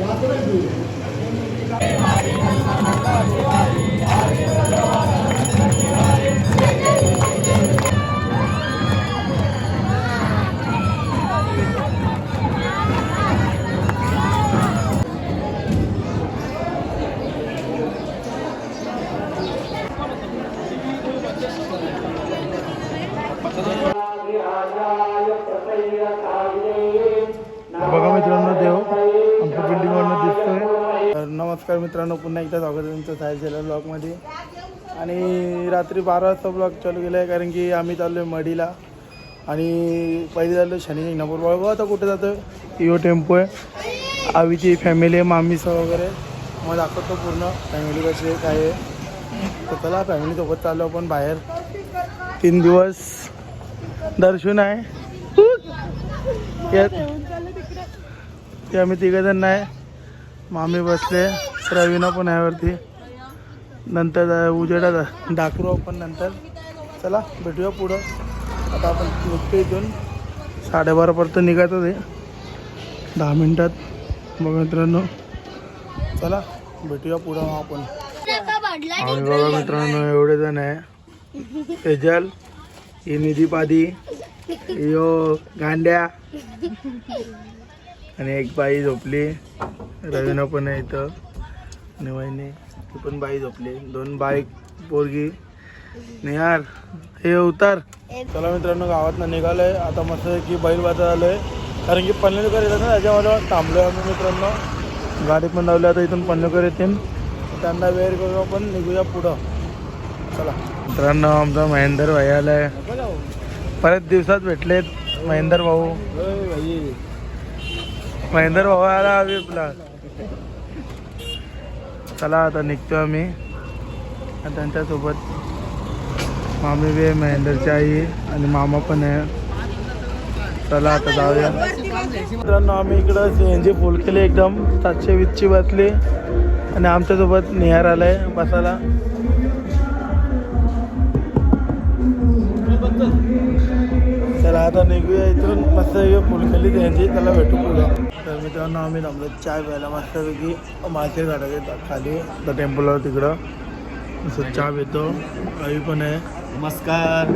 बघा नमस्कार मित्रांनो पुन्हा एकदा स्वागत आहे तुमचं साहेब झेला ब्लॉगमध्ये आणि रात्री बारा वाजता ब्लॉग चालू केला आहे कारण की आम्ही चाललो आहे मडीला. आणि पहिले चाललो शनी शिंगणापूर बघा आता कुठे जातो इओ टेम्पो आहे. आवीची फॅमिली आहे मामीचं वगैरे. मग दाखवतो पूर्ण. फॅमिली कशी आहे काय आहे. तर चला फॅमिलीसोबत चाललो आपण बाहेर. तीन दिवस दर्शन आहे. ते आम्ही तिघजण नाही. मामी बसले. रवीना पण आहे वरती. नंतर उजेडा दाखरू आपण नंतर. चला भेटूया पुढं. आता आपण निघतो इथून. साडेबारापर्यंत निघायचं ते दहा मिनटात. बघा मित्रांनो. चला भेटूया पुढं मग आपण. आम्ही बघा मित्रांनो एवढे जण आहे. तेजल ही निधी पादी. यो गांड्या. आणि एक बाई झोपली. रवीना पण आहे इथं. आणि वहिनी ती पण बाई झोपली. दोन बाईक पोरगी. नाही यार हे उतार. चला मित्रांनो गावात निघालोय. आता मस्त की बैल बाजार आलोय कारण की पनवेलकर येतात ना त्याच्यामध्ये थांबलोय आम्ही मित्रांनो. गाडी पण लावली आता इथून पनवेलकर येतील. त्यांना वेळ करू आपण निघूया पुढं. चला. मित्रांनो आमचा महेंदर भाई आलाय. परत दिवसात भेटलेत महेंदर भाऊ. महेंद्र भाऊ आला आम्ही आपला चला आता निघतो आम्ही. आणि त्यांच्यासोबत मामी बी आहे महेंद्रची आई आणि मामा पण आहे. चला आता जाऊया. मित्रांनो आम्ही इकडं सी एन जी फुल केली एकदम. सातशे वीसची बसली. आणि आमच्यासोबत निहार आहे बसायला. तर आता निघूया इथून. मस्त फुलकली त्यांची त्याला भेटू पुढे. तर मित्रांनो आम्ही थांबलो चाय प्यायला. मस्तपैकी मासे काढायचे खाली. त्या टेम्पलवर तिकडं. असं चहा पितो. काही पण आहे. नमस्कार.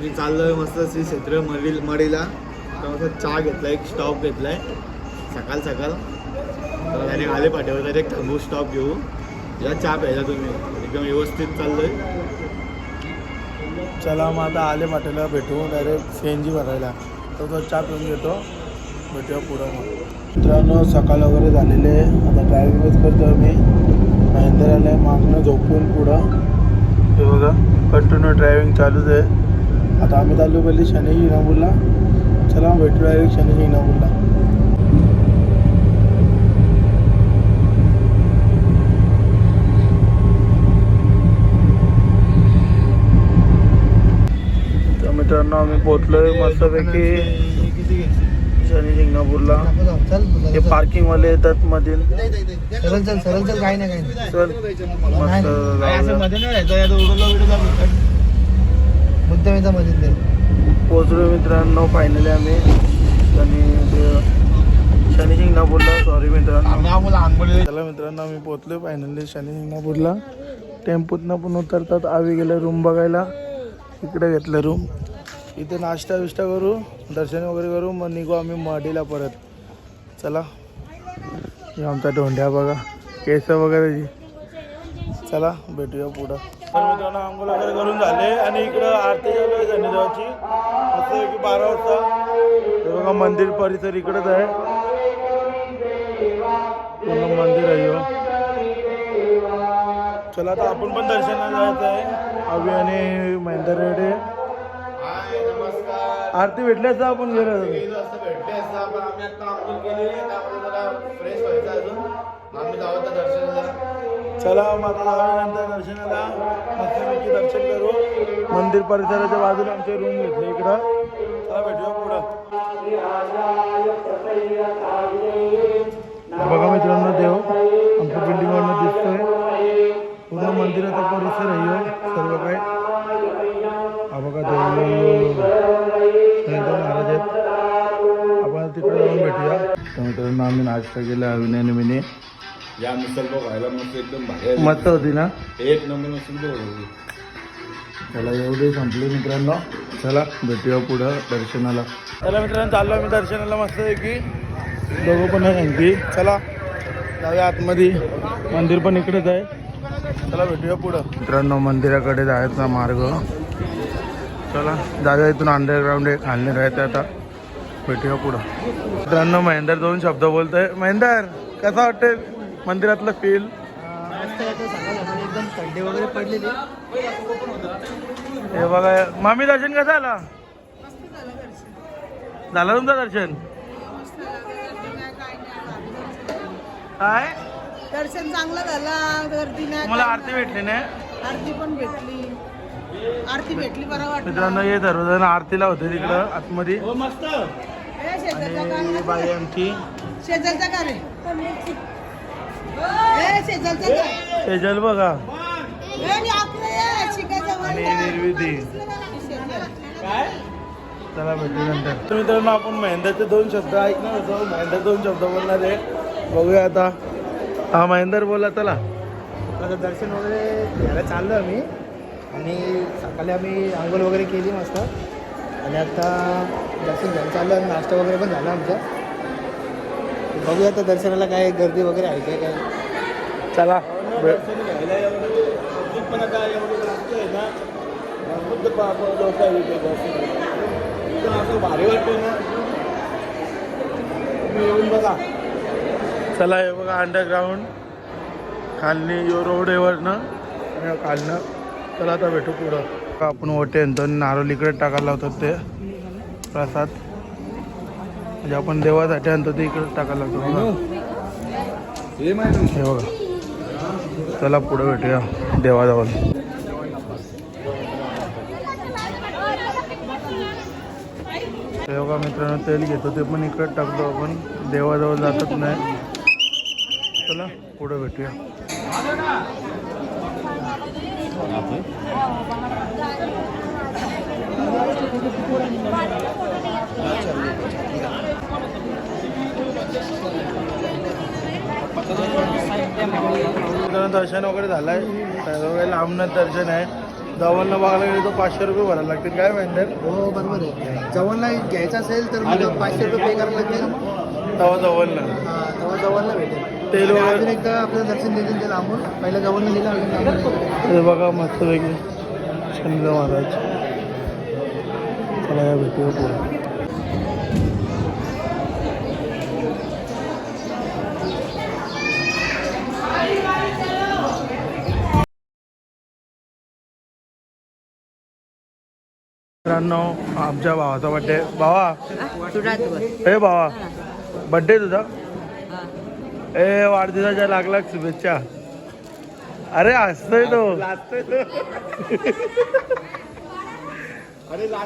मी चाललोय मस्त श्री क्षेत्र मडील मडीला तर मस्त चहा घेतला एक स्टॉप घेतलाय. सकाळ सकाळ. तर त्याने आले पाठीवर एक थांबू स्टॉप घेऊ. या चहा प्यायला तुम्ही. एकदम व्यवस्थित चाललोय. चला मग आता आले वाटेला भेटू डायरेक्ट सी एन जी भरायला. तर तो चहा पिऊन घेतो. भेटूया पुढं मग. मित्रांनो सकाळ वगैरे झालेले आहे. आता ड्रायव्हिंगच करतो मी. महेंद्र आले मागणं झोपून पुढं. हे बघा कंटिन्यू ड्रायव्हिंग चालूच आहे. आता आम्ही चाललो पहिले शनी शिंगणापूरला चला भेटू डायरेक्ट शनी शिंगणापूरला आम्ही पोचलोय मस्तपैकी. शनी शिंगणापूरला हे पार्किंगवाले येतात मधील. सरळ चल सरळ चल काही नाही काही नाही. चल. मस्त नाही पोचलो मित्रांनो फायनली आम्ही. शनी ते- शनी शिंगणापूरला सॉरी मित्रांनो. चला मित्रांनो आम्ही पोचलो फायनली शनी शिंगणापूरला टेम्पोतनं पण उतरतात. आवी गेले रूम बघायला. इकडे घेतलं रूम. इथे नाश्ता बिष्टा करू दर्शन वगैरे करू मग निघू आम्ही मडीला परत. चला. आमचा ढोंड्या बघा. केस वगैरे चला भेटूया पुढं. तर मित्रांनो आंघोळ वगैरे करून झाले आणि इकडं आरती चालू आहे शनिदेवाची की बारा वाजता. हे बघा मंदिर परिसर इकडंच आहे. पूर्ण मंदिर आहे चला आता आपण पण दर्शनाला जायचं आहे. अभि आणि महेंद्र रेडे. आरती भेटली असता आपण गेलो होतो. चला मग आता जाऊया नंतर दर्शनाला मस्तपैकी दर्शन करू. मंदिर परिसराच्या बाजूला आमचे रूम घेतले इकडं. चला भेटूया पुढं. बघा मित्रांनो तिकडे जाऊन भेटूया. तर मित्रांनो आम्ही नाश्ता केला अविनाने मिने या मिसल पाव खायला मस्त एकदम भारी. मस्त होती ना? एक नंबर मिसल पाव होती. चला एवढे संपले मित्रांनो. चला भेटूया पुढं दर्शनाला. चला मित्रांनो चाललो आम्ही दर्शनाला मस्त आहे की दोघं पण आहे आणखी. चला जाऊया आतमध्ये. मंदिर पण इकडेच आहे. चला भेटूया पुढं. मित्रांनो मंदिराकडे जायचा मार्ग. चला जाऊया इथून अंडरग्राऊंड आहे खालने राहते आता. भेटूया पुढं. मित्रांनो महेंदर दोन शब्द बोलतोय. महेंदर कसं वाटतंय मंदिरातलं फील एकदम थंडी वगैरे पडलेली हे बघा मामी दर्शन कसं आला झालं तुमचं दर्शन? काय? दर्शन चांगलं झालं. गर्दी नाही तुम्हाला आरती भेटली नाही? आरती पण भेटली. आरती भेटली बरं वाटलं. मित्रांनो हे सर्वजण आरतीला होते तिकडं आतमध्ये. आणि काय? बाई आमची? सेजल बघा. आणि. निर्विधी. चला भेटू नंतर. तर मित्रांनो आपण महेंद्रचे दोन शब्द ऐकणार होतो. महेंद्र दोन शब्द बोलणार आहे. बघूया आता. हा महेंदर बोला चला. आता दर्शन वगैरे घ्यायला चाललो आम्ही. आणि सकाळी आम्ही आंघोळ वगैरे केली मस्त. आणि आता दर्शन घ्यायला चाललो आणि नाश्ता वगैरे पण झाला आमचा. बघूया आता दर्शनाला काय गर्दी वगैरे आहे काय काय. चला पण आता एवढी असं भारी वाटतंय ना. येऊन बघा. चला हे बघा अंडरग्राऊंड खालनी यो रोड आणि खालनं. चला आता भेटू पुढं. आपण ओटे नारळ इकडे टाकायला लावतात ते? प्रसाद. म्हणजे आपण देवासाठी आणतो ते इकडे टाकायला लागतो. हे बघा. चला पुढे भेटूया देवाजवळ. बघा मित्रांनो तेल घेतो ते पण इकडे टाकतो आपण. देवाजवळ जातच नाही. चला पुढे भेटूया. दर्शन वगैरे झालंय. सर्व लांबनच दर्शन आहे. जवळनं बघायला गेलं तर पाचशे रुपये भरायला लागतील. काय महेंदर हो बरोबर आहे. जवळला घ्यायचं असेल तर पाचशे रुपये पे करायला लागतील तेव्हा जवळनं. हा, तेव्हा जवळला भेटेल. तेल आणि वगैरे अजून एकदा आपल्याला दर्शन देतील ते लांबून. पहिलं जवळला दिलं अजून लांबून. हे बघा मस्त वेगळे महाराज चला या पुढे मित्रांनो आमच्या भावाचा बड्डे भावा? हे भावा. बड्डे तुझा? ए वाढदिवसाच्या लाख लाख शुभेच्छा. अरे हसतोय तो.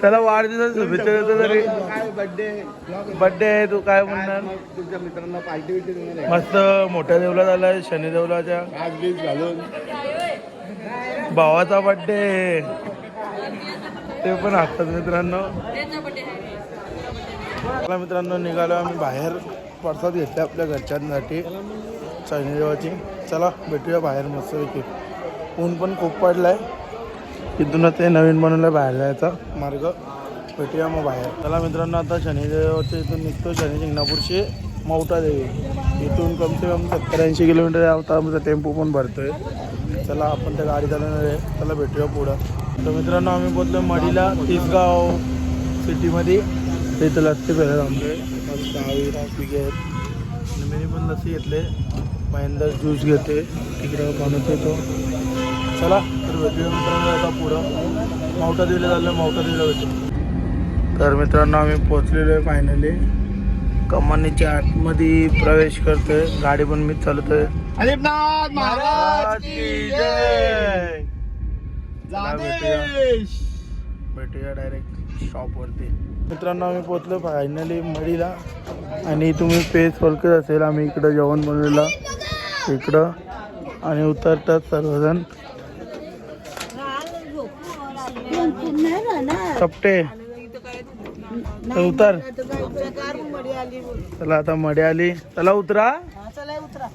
त्याला वाढदिवसाच्या शुभेच्छा देतो तरी. काय बर्थडे बड्डे आहे तू काय म्हणणार? तुमच्या मित्रांना पार्टी मस्त मोठ्या देवला झालाय शनी देवलाच्या. आज बीज घालून. भावाचा बड्डे ते पण असतात मित्रांनो. मला मित्रांनो निघालो आम्ही बाहेर. प्रसाद घेतला आपल्या घरच्यांसाठी शनिदेवाची चला भेटूया बाहेर मस्तपैकी. ऊन पण खूप पडलाय. तिथूनच ते नवीन बनवलं बाहेर जायचा मार्ग. भेटूया मग बाहेर. चला मित्रांनो आता शनिदेवाच्या इथून निघतो. शनी शिंगणापूरची मौटा देवी. इथून कमसे कम सत्तर ऐंशी किलोमीटर आता आमचा टेम्पो पण भरतो आहे चला आपण त्या गाडी चालवणार आहे. चला भेटूया पुढं. तर मित्रांनो आम्ही बोलतो मडीला तिसगाव सिटीमध्ये तिथं लस्सी प्यायला थांबलोय मस्त हवी कॉफी घेत. आणि मी पण लस्सी घेतले. महेंदर ज्यूस घेते. तिकडं बनवतो तो. चला तर भेटूया मित्रांनो आता पुढं. मावटा दिलं झालं मावटा दिलं भेटू. तर मित्रांनो आम्ही पोचलेलो आहे फायनली कमानीच्या आतमध्ये प्रवेश करतोय. गाडी पण मीच चालवतोय. अलिपनाथ महाराज की जय. चला भेटूया. भेटूया डायरेक्ट शॉपवरती मित्रांनो आम्ही पोचलो फायनली मडीला. आणि तुम्ही पेस फलकत असेल आम्ही इकडं जेवण बनवलेला इकडं. आणि उतरतात सर्वजण. चपटे तर उतर. चला आता मडी आली. चला उतरा. चला उतरा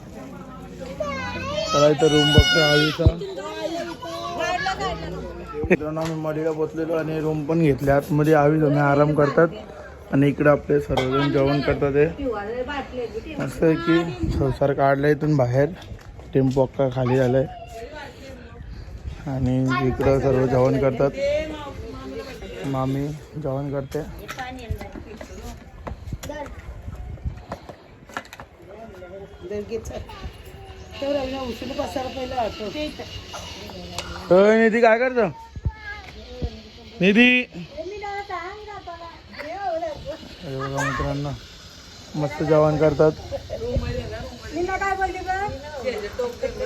चला इथं रूम बघतो आवीचा मित्रांनो आम्ही मडीला पोचलेलो आणि रूम पण घेतले आतमध्ये आवी आम्ही आराम करतात आणि इकडे आपले सर्वजण जेवण करतात आहे असं आहे की संसार काढला इथून बाहेर. टेम्पो अक्का खाली झालाय. आणि इकडं सर्व जेवण करतात. मामी जेवण करते. निधी काय करतो? निधी. बघा मस्त जेवण करतात.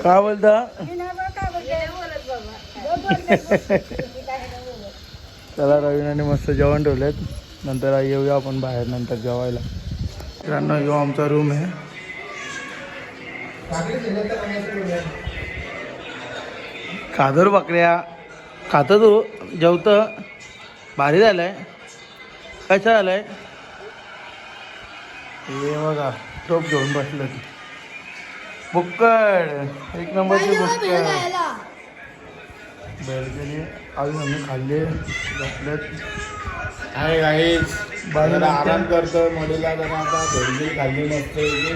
काय बोलता? चला रवीनाने मस्त जेवण ठेवलेत. नंतर येऊया आपण बाहेर नंतर जेवायला. मित्रांनो यो आमचा रूम आहे. खादर बकऱ्या. खातं तू जेवत भारी झालंय. कशा झालंय? हे बघा टोप घेऊन बसलं ती बुक्कड एक नंबरची बुक्कड. बेलकेली अजून आम्ही खाल्ले बसलेत आहे काहीच बाजूला आराम करतो मडीला जरा आता भेंडी खाल्ली पैकी.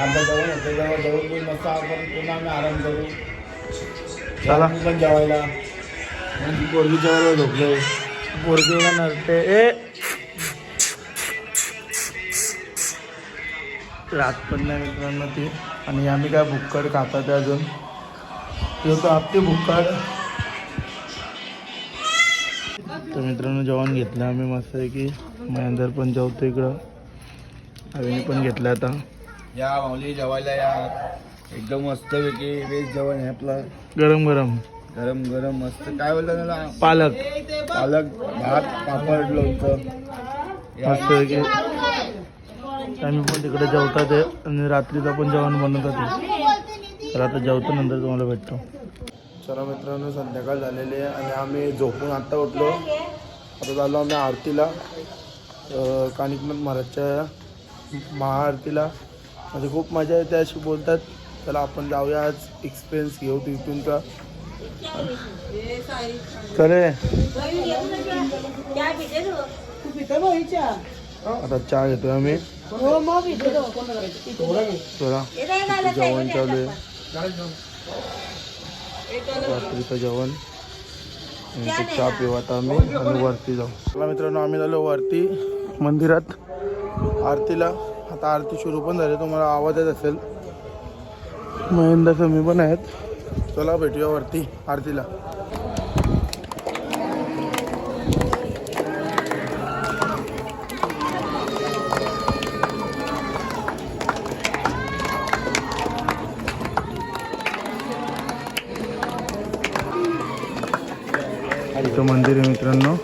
आता जवळ होते जवळ जवळ पण मस्त आपण पुन्हा आम्ही आराम करू. चला. पण जेवायला. आणि पोरगी जवळ झोपले पोरगी नसते ए रात पण नाही मित्रांनो ती. आणि आम्ही काय भुक्कड खातात अजून. तो आपली भुक्कड. तर मित्रांनो जेवण घेतलं आम्ही मस्त आहे की महेंदर पण जेवतो इकडं. अविनी पण घेतलं आता. या माऊली जेवायला या. एकदम मस्त पैकी वेज जेवण आहे आपलं. गरम गरम गरम गरम मस्त. काय बोलतात त्याला? पालक. पालक भात पापड लोणचं. मस्त की आम्ही पण तिकडे जेवतात आहे आणि रात्रीचं पण जेवण बनवतात. तर आता जेवतो नंतर तुम्हाला भेटतो. चला मित्रांनो संध्याकाळ झालेली आहे आणि आम्ही झोपून आत्ता उठलो. आता झालो आम्ही आरतीला. कानिकनाथ महाराजच्या महाआरतीला. म्हणजे खूप मजा येते अशी बोलतात. चला आपण जाऊया आज एक्सपिरियन्स घेऊ तिथूनचा चले तू आता चहा घेतोय आम्ही. चला जेवण चालू आहे. रात्रीचं जेवण. चहा पिऊ आता आम्ही आणि वरती जाऊ. चला मित्रांनो आम्ही झालो वरती मंदिरात. आरतीला. आता आरती सुरू पण झाली. तुम्हाला आवाज येत असेल. महेंद्र समी पण आहेत. चला भेटूया वरती आरतीला. मंदिर आहे मित्रांनो.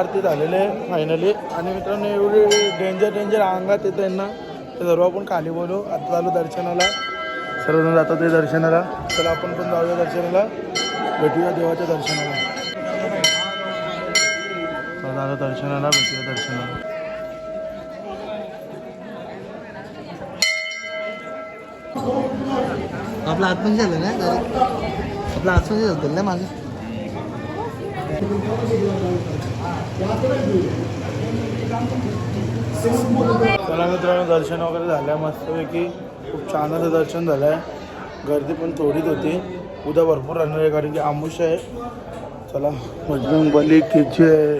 आरती झालेली आहे फायनली आणि मित्रांनो एवढी डेंजर डेंजर अंगात येतं यांना ते सर्व आपण खाली बोलू. आता चालू दर्शनाला. सर्वजण जातात ते दर्शनाला. चला आपण पण जाऊया दर्शनाला. भेटूया देवाच्या दर्शनाला. चला झालं दर्शनाला भेटूया दर्शनाला. आपलं आतमध्ये झालं ना आपला आपलं आतमध्ये झालं ना माझं चला मित्रांनो दर्शन वगैरे झालं आहे मस्तपैकी. खूप छान असं दर्शन झालं आहे गर्दी पण थोडीच होती. उद्या भरपूर राहणार आहे कारण की आमुष आहे. चला बजरंग बली खिचे आहे.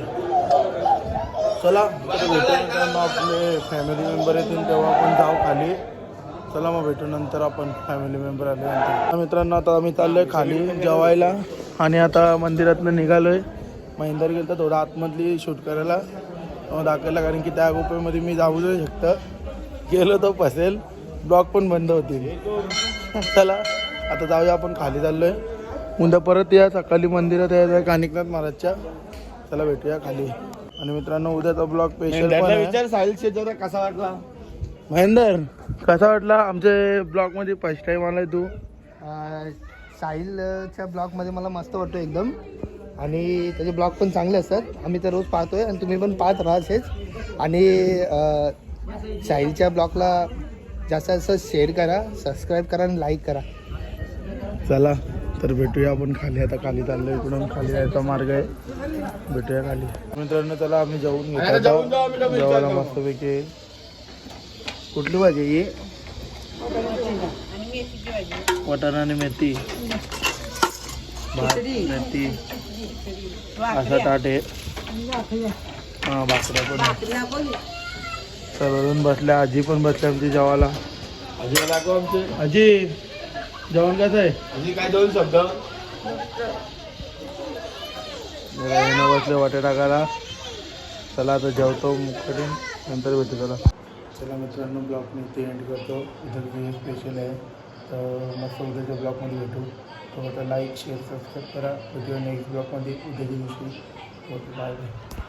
चला भेटू मित्रांनो आपले फॅमिली मेंबर येतील तेव्हा आपण जाऊ खाली. चला मग भेटू नंतर आपण फॅमिली मेंबर आल्यानंतर मित्रांनो आता आम्ही चाललोय खाली जेवायला आणि आता मंदिरातनं निघालोय. महेंदर गेलं तर थोडं आतमधली शूट करायला. दाखवायला कारण की त्या गुपेमध्ये मी जाऊ नाही शकतं गेलो तर फसेल ब्लॉग पण बंद होतील चला आता जाऊया आपण खाली चाललोय. उद्या परत या सकाळी मंदिरात यायचं आहे कानिकनाथ महाराजच्या. चला भेटूया खाली. आणि मित्रांनो उद्याचा ब्लॉग आहे. विचार साहिल शेजारा कसा वाटला? महेंदर. कसा वाटला आमच्या ब्लॉगमध्ये फर्स्ट टाइम आलाय तू. साहिलच्या ब्लॉगमध्ये मला मस्त वाटतं एकदम. आणि त्याचे ब्लॉग पण चांगले असतात. आम्ही तर रोज पाहतोय आणि तुम्ही पण पाहत राहाच आणि साहिलच्या ब्लॉगला जास्त जास्त शेअर करा सबस्क्राईब करा आणि लाईक करा. चला तर भेटूया आपण खाली. आता खाली चाललो इकडून. खाली जायचा मार्ग आहे. भेटूया खाली. मित्रांनो चला आम्ही जेवून घेतो. जेवायला मस्तपैकी. कुठली भाजी आहे ही? वाटाणा आणि मेथी. भात मेथी. असा ताट आहे. हां भाकऱ्या पण. सर्वजण बसल्या आजी पण बसल्या आमची जेवायला. आमचे. आजी जेवण कसं आहे? अजय काय दोन शब्द? बसले वाटे टाकायला. चला आता जेवतो मुकडे नंतर भेटू चला चला मित्रांनो ब्लॉग मी ते एंड करतो. इथं जे स्पेशल आहे. तर मस्त उद्याच्या ब्लॉगमध्ये भेटू. तर आता लाईक शेअर सबस्क्राईब करा. व्हिडिओ नेक्स्ट ब्लॉगमध्ये. उद्याच्या दिवशी. Okay bye bye